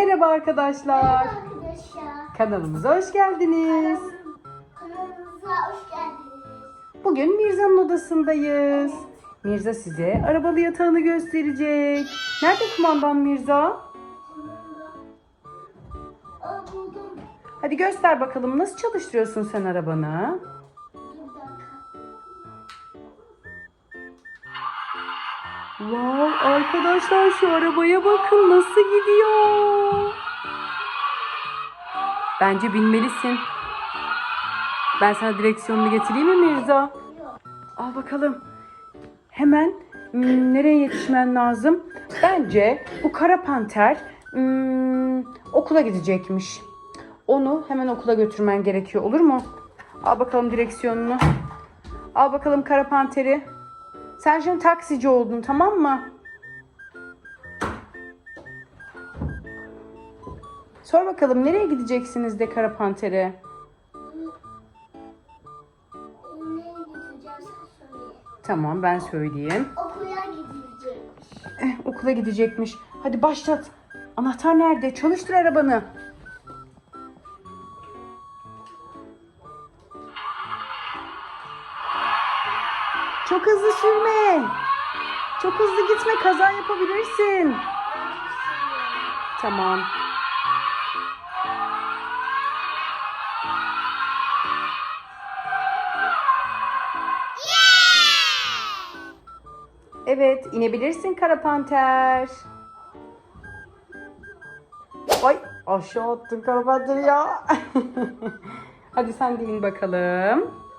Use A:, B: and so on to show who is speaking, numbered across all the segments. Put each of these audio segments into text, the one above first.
A: Merhaba arkadaşlar.
B: Arkadaşlar.
A: Kanalımıza hoş geldiniz.
B: Kanalımıza hoş geldiniz.
A: Bugün Mirza'nın odasındayız. Mirza size arabalı yatağını gösterecek. Nerede kumandan Mirza? Hadi göster bakalım nasıl çalıştırıyorsun sen arabanı? Wow arkadaşlar şu arabaya bakın nasıl gidiyor. Bence binmelisin. Ben sana direksiyonunu getireyim mi Mirza? Al bakalım. Hemen hmm, nereye yetişmen lazım? Bence bu kara panter hmm, okula gidecekmiş. Onu hemen okula götürmen gerekiyor olur mu? Al bakalım direksiyonunu. Al bakalım kara panteri. Sen şimdi taksici oldun tamam mı? Sor bakalım nereye gideceksiniz de kara pantere? Tamam ben söyleyeyim.
B: Okula gidecekmiş.
A: Eh, okula gidecekmiş. Hadi başlat. Anahtar nerede? Çalıştır arabanı. Çok hızlı gitme kaza yapabilirsin. Tamam. Evet, inebilirsin kara panter. Ay, aşağı attın kara panteri ya. Hadi sen de in bakalım.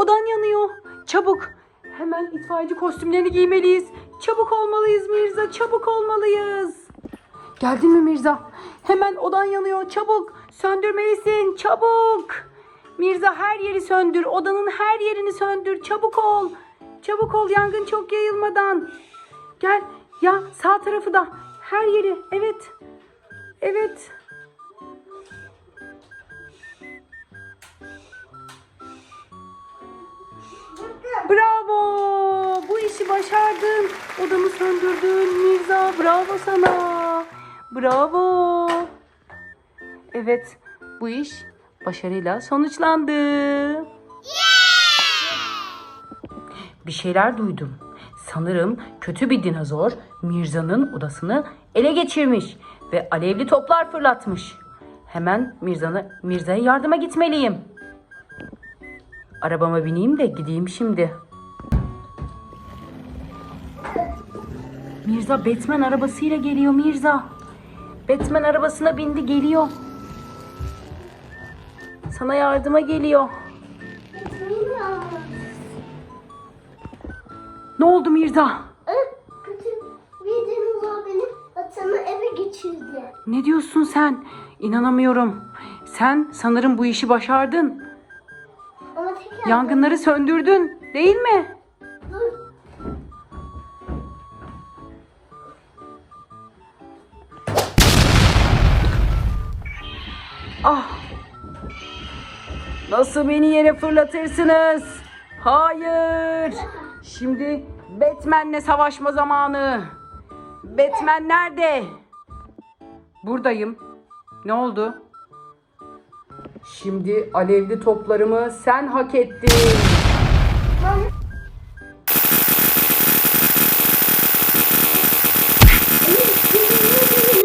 A: Odan yanıyor. Çabuk. Hemen itfaiyeci kostümlerini giymeliyiz. Çabuk olmalıyız Mirza, çabuk olmalıyız. Geldin mi Mirza? Hemen odan yanıyor. Çabuk. Söndürmelisin. Çabuk. Mirza her yeri söndür. Odanın her yerini söndür. Çabuk ol. Çabuk ol yangın çok yayılmadan. Gel. Ya sağ tarafı da. Her yeri. Evet. Evet. Bravo. Bu işi başardın. Odamı söndürdün Mirza. Bravo sana. Bravo. Evet, bu iş başarıyla sonuçlandı. Bir şeyler duydum. Sanırım kötü bir dinozor Mirza'nın odasını ele geçirmiş ve alevli toplar fırlatmış. Hemen Mirza'nı Mirza'ya yardıma gitmeliyim. Arabama bineyim de gideyim şimdi. Mirza Batman arabasıyla geliyor Mirza. Batman arabasına bindi geliyor. Sana yardıma geliyor. Ne oldu Mirza?
B: Ee.
A: Ne diyorsun sen? İnanamıyorum. Sen sanırım bu işi başardın. Yangınları söndürdün, değil mi? Ah! Nasıl beni yere fırlatırsınız? Hayır! Şimdi Batman'le savaşma zamanı. Batman nerede? Buradayım. Ne oldu? Şimdi alevli toplarımı sen hak ettin.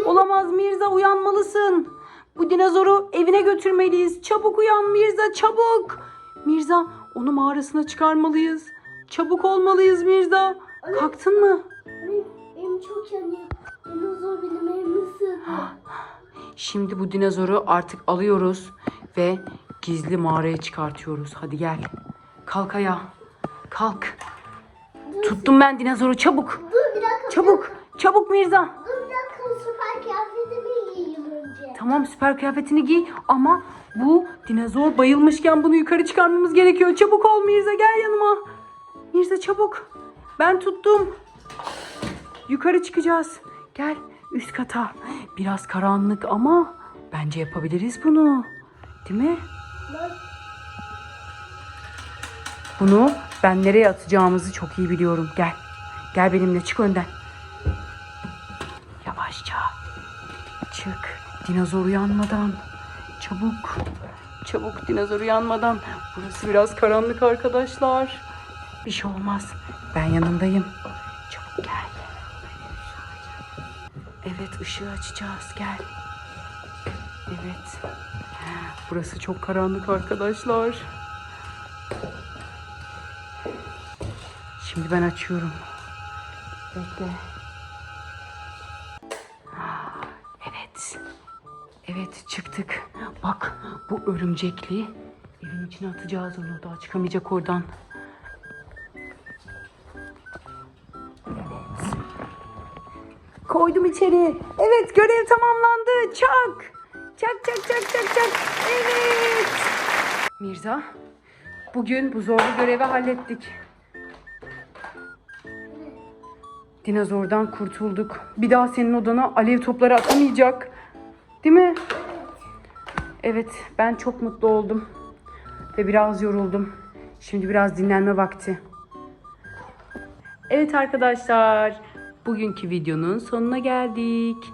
A: Olamaz Mirza uyanmalısın. Bu dinozoru evine götürmeliyiz. Çabuk uyan Mirza çabuk. Mirza onu mağarasına çıkarmalıyız. Çabuk olmalıyız Mirza. Kalktın mı?
B: Benim, çok yanıyor. Dinozor benim sığdı.
A: Şimdi bu dinozoru artık alıyoruz ve gizli mağaraya çıkartıyoruz. Hadi gel. Kalk ayağa. Kalk. Tuttum ben dinozoru çabuk.
B: Dur bir dakika.
A: Çabuk. Çabuk Mirza.
B: Dur bir dakika süper kıyafetimi giyeyim önce.
A: Tamam süper kıyafetini giy ama bu dinozor bayılmışken bunu yukarı çıkarmamız gerekiyor. Çabuk ol Mirza gel yanıma. Mirza çabuk. Ben tuttum. Yukarı çıkacağız. Gel üst kata. Biraz karanlık ama bence yapabiliriz bunu. Değil mi? Bunu ben nereye atacağımızı çok iyi biliyorum. Gel. Gel benimle çık önden. Yavaşça. Çık. Dinozor uyanmadan. Çabuk. Çabuk dinozor uyanmadan. Burası biraz karanlık arkadaşlar. Bir şey olmaz. Ben yanındayım. Çabuk gel. Evet ışığı açacağız. Gel. Evet. Burası çok karanlık arkadaşlar. Şimdi ben açıyorum. Bekle. Evet. Evet çıktık. Bak bu örümcekli. Evin içine atacağız onu. Daha çıkamayacak oradan. Evet. Koydum içeri. Evet görev tamamlandı. Çak. Çak çak çak çak çak. Evet. Mirza bugün bu zorlu görevi hallettik. Dinozordan kurtulduk. Bir daha senin odana alev topları atamayacak. Değil mi? Evet, ben çok mutlu oldum. Ve biraz yoruldum. Şimdi biraz dinlenme vakti. Evet arkadaşlar, bugünkü videonun sonuna geldik.